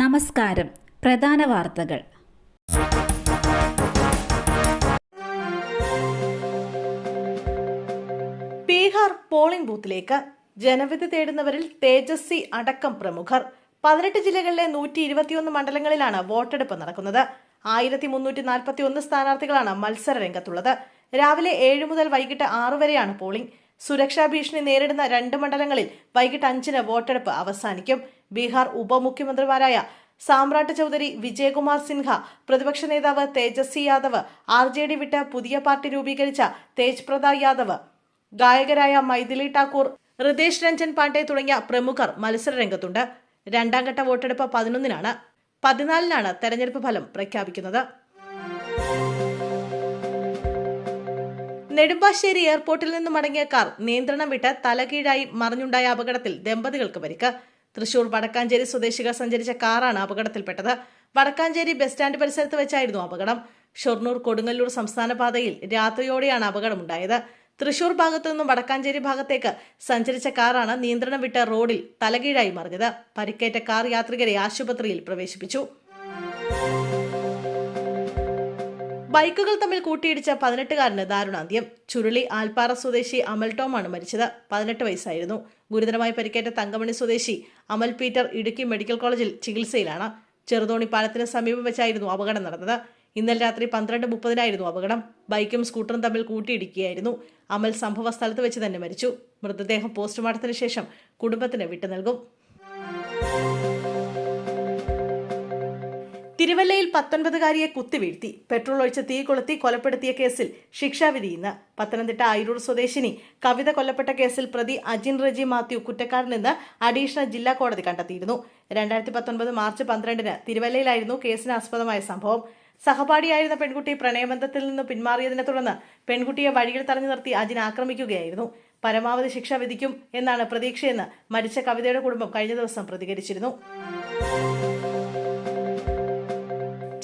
നമസ്കാരം. പ്രധാന വാർത്തകൾ. ബീഹാർ പോളിംഗ് ബൂത്തിലേക്ക് ജനവിധി തേടുന്നവരിൽ തേജസ്വി അടക്കം പ്രമുഖർ. പതിനെട്ട് ജില്ലകളിലെ നൂറ്റി ഇരുപത്തിയൊന്ന് മണ്ഡലങ്ങളിലാണ് വോട്ടെടുപ്പ് നടക്കുന്നത്. ആയിരത്തി മുന്നൂറ്റി നാൽപ്പത്തി ഒന്ന് സ്ഥാനാർത്ഥികളാണ് മത്സര രംഗത്തുള്ളത്. രാവിലെ ഏഴ് മുതൽ വൈകിട്ട് ആറു വരെയാണ് പോളിംഗ്. സുരക്ഷാ ഭീഷണി നേരിടുന്ന രണ്ട് മണ്ഡലങ്ങളിൽ വൈകിട്ട് അഞ്ചിന് വോട്ടെടുപ്പ് അവസാനിക്കും. ബീഹാർ ഉപമുഖ്യമന്ത്രിമാരായ സാമ്രാട്ട് ചൌധരി വിജയകുമാർ സിൻഹ പ്രതിപക്ഷ നേതാവ് Tejashwi Yadav R J D വിട്ട് പുതിയ പാർട്ടി രൂപീകരിച്ച തേജ് പ്രതാപ് യാദവ് ഗായകരായ മൈഥിലി ടാക്കൂർ ഹൃദേശ് രഞ്ജൻ പാണ്ഡെ തുടങ്ങിയ പ്രമുഖർ മത്സര രംഗത്തുണ്ട്. രണ്ടാം ഘട്ട വോട്ടെടുപ്പ് പതിനൊന്നിനാണ് പതിനാലിനാണ് തെരഞ്ഞെടുപ്പ് ഫലം പ്രഖ്യാപിക്കുന്നത്. നെടുമ്പാശ്ശേരി എയർപോർട്ടിൽ നിന്ന് മടങ്ങിയ കാർ നിയന്ത്രണം വിട്ട് തലകീഴായി മറിഞ്ഞുണ്ടായ അപകടത്തിൽ ദമ്പതികൾക്ക് പരിക്ക്. തൃശൂർ വടക്കാഞ്ചേരി സ്വദേശികൾ സഞ്ചരിച്ച കാറാണ് അപകടത്തിൽപ്പെട്ടത്. വടക്കാഞ്ചേരി ബസ് സ്റ്റാൻഡ് പരിസരത്ത് വെച്ചായിരുന്നു അപകടം. ഷൊർണൂർ കൊടുങ്ങല്ലൂർ സംസ്ഥാന പാതയിൽ രാത്രിയോടെയാണ് അപകടമുണ്ടായത്. തൃശൂർ ഭാഗത്തു നിന്നും വടക്കാഞ്ചേരി ഭാഗത്തേക്ക് സഞ്ചരിച്ച കാറാണ് നിയന്ത്രണം വിട്ട റോഡിൽ തലകീഴായി മറിഞ്ഞത്. പരിക്കേറ്റ കാർ യാത്രികരെ ആശുപത്രിയിൽ പ്രവേശിപ്പിച്ചു. ബൈക്കുകൾ തമ്മിൽ കൂട്ടിയിടിച്ച പതിനെട്ടുകാരന് ദാരുണാന്ത്യം. ചുരുളി ആൽപ്പാറ സ്വദേശി അമൽ ടോമാണ് മരിച്ചത്. പതിനെട്ട് വയസ്സായിരുന്നു. ഗുരുതരമായി പരിക്കേറ്റ തങ്കമണി സ്വദേശി അമൽ പീറ്റർ ഇടുക്കി മെഡിക്കൽ കോളേജിൽ ചികിത്സയിലാണ്. ചെറുതോണി പാലത്തിന് സമീപം വെച്ചായിരുന്നു അപകടം നടന്നത്. ഇന്നലെ രാത്രി പന്ത്രണ്ട് മുപ്പതിനായിരുന്നു അപകടം. ബൈക്കും സ്കൂട്ടറും തമ്മിൽ കൂട്ടിയിടിക്കുകയായിരുന്നു. അമൽ സംഭവ സ്ഥലത്ത് വെച്ച് തന്നെ മരിച്ചു. മൃതദേഹം പോസ്റ്റ്മോർട്ടത്തിന് ശേഷം കുടുംബത്തിന് വിട്ടു നൽകും തിരുവല്ലയിൽ പത്തൊൻപതുകാരിയെ കുത്തിവീഴ്ത്തി. പെട്രോൾ ഒഴിച്ച് തീ കൊളുത്തി കൊലപ്പെടുത്തിയ കേസിൽ ശിക്ഷാവിധി ഇന്ന്. പത്തനംതിട്ട അയിരൂർ സ്വദേശിനി കവിത കൊല്ലപ്പെട്ട കേസിൽ പ്രതി അജിൻ റജി മാത്യു കുറ്റക്കാരനെന്ന് അഡീഷണൽ ജില്ലാ കോടതി കണ്ടെത്തിയിരുന്നു. രണ്ടായിരത്തി പത്തൊൻപത് മാർച്ച് പന്ത്രണ്ടിന് തിരുവല്ലയിലായിരുന്നു കേസിന് ആസ്പദമായ സംഭവം. സഹപാഠിയായിരുന്ന പെൺകുട്ടി പ്രണയബന്ധത്തിൽ നിന്ന് പിന്മാറിയതിനെ തുടർന്ന് പെൺകുട്ടിയെ വഴിയിൽ തടഞ്ഞു നിർത്തി അജിൻ ആക്രമിക്കുകയായിരുന്നു. പരമാവധി ശിക്ഷ വിധിക്കും എന്നാണ് പ്രതീക്ഷയെന്ന് മരിച്ച കവിതയുടെ കുടുംബം കഴിഞ്ഞ ദിവസം പ്രതികരിച്ചിരുന്നു.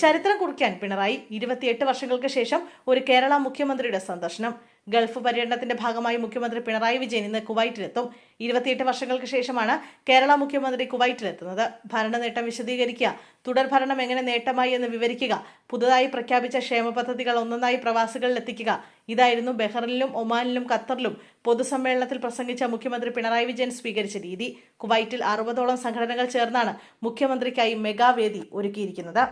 ചരിത്രം കുറിക്കാൻ പിണറായി ഇരുപത്തിയെട്ട് വർഷങ്ങൾക്ക് ശേഷം ഒരു കേരള മുഖ്യമന്ത്രിയുടെ സന്ദർശനം. ഗൾഫ് പര്യടനത്തിന്റെ ഭാഗമായി മുഖ്യമന്ത്രി പിണറായി വിജയൻ ഇന്ന് കുവൈറ്റിലെത്തും. ഇരുപത്തിയെട്ട് വർഷങ്ങൾക്ക് ശേഷമാണ് കേരള മുഖ്യമന്ത്രി കുവൈറ്റിലെത്തുന്നത്. ഭരണ നേട്ടം വിശദീകരിക്കുക. തുടർ ഭരണം എങ്ങനെ നേട്ടമായി എന്ന് വിവരിക്കുക. പുതുതായി പ്രഖ്യാപിച്ച ക്ഷേമ പദ്ധതികൾ ഒന്നൊന്നായി പ്രവാസികളിൽ എത്തിക്കുക. ഇതായിരുന്നു ബെഹ്റിനിലും ഒമാനിലും ഖത്തറിലും പൊതുസമ്മേളനത്തിൽ പ്രസംഗിച്ച മുഖ്യമന്ത്രി പിണറായി വിജയൻ സ്വീകരിച്ച രീതി. കുവൈറ്റിൽ അറുപതോളം സംഘടനകൾ ചേർന്നാണ് മുഖ്യമന്ത്രിക്കായി മെഗാവേദി ഒരുക്കിയിരിക്കുന്നത്.